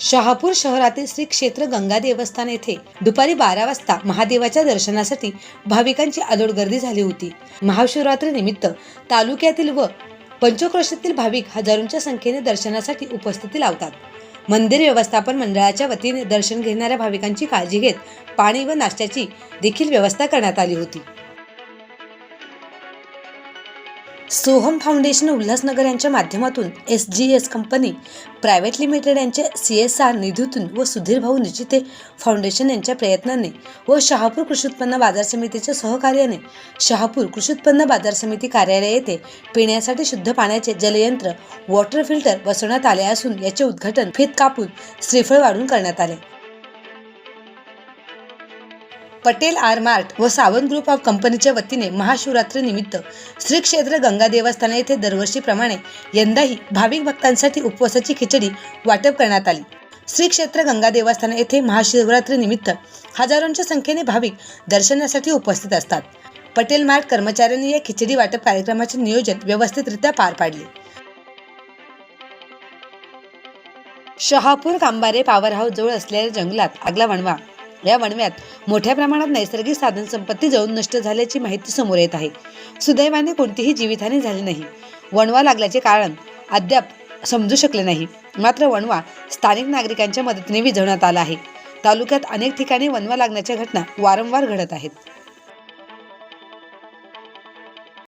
शहापूर शहरातील श्री क्षेत्र गंगा देवस्थान येथे दुपारी बारा वाजता महादेवाच्या दर्शनासाठी भाविकांची आदोड गर्दी झाली होती. महाशिवरात्री निमित्त तालुक्यातील व पंचक्रोशीतील भाविक हजारोंच्या संख्येने दर्शनासाठी उपस्थिती लावतात. मंदिर व्यवस्थापन मंडळाच्या वतीने दर्शन घेणाऱ्या भाविकांची काळजी घेत पाणी व नाश्त्याची देखील व्यवस्था करण्यात आली होती. सोहम फाउंडेशन उल्हासनगर यांच्या माध्यमातून S G S company private limited यांच्या सी एस आर निधीतून व सुधीर भाऊ निश्चिते फाउंडेशन यांच्या प्रयत्नाने व शहापूर कृषी उत्पन्न बाजार समितीच्या सहकार्याने शहापूर कृषी उत्पन्न बाजार समिती कार्यालय येथे पिण्यासाठी शुद्ध पाण्याचे जलयंत्र वॉटर फिल्टर बसवण्यात आले असून याचे उद्घाटन फित कापून श्रीफळ वाढून करण्यात आले. पटेल आर मार्ट व सावंत ग्रुप ऑफ कंपनीच्या वतीने महाशिवरात्रीनिमित्त श्री क्षेत्र गंगा देवस्थान येथे दरवर्षीप्रमाणे यंदाही भाविक भक्तांसाठी उपवासाची खिचडी वाटप करण्यात आली. श्री क्षेत्र गंगा देवस्थान येथे महाशिवरात्री निमित्त हजारोंच्या संख्येने भाविक दर्शनासाठी उपस्थित असतात. पटेल मार्ट कर्मचाऱ्यांनी या खिचडी वाटप कार्यक्रमाचे नियोजन व्यवस्थितरित्या पार पाडले. शहापूर कांबारे पॉवर हाऊस जवळ असलेल्या जंगलात आगला वणवा. या वणव्यात मोठ्या प्रमाणात नैसर्गिक साधन संपत्ती जळून नष्ट झाल्याची माहिती समोर येत आहे. सुदैवाने कोणतीही जीवितहानी झाली नाही. वणवा लागल्याचे कारण अद्याप समजू शकले नाही. मात्र वणवा स्थानिक नागरिकांच्या मदतीने विझवण्यात आला आहे. तालुक्यात अनेक ठिकाणी वणवा लागण्याच्या घटना वारंवार घडत आहेत.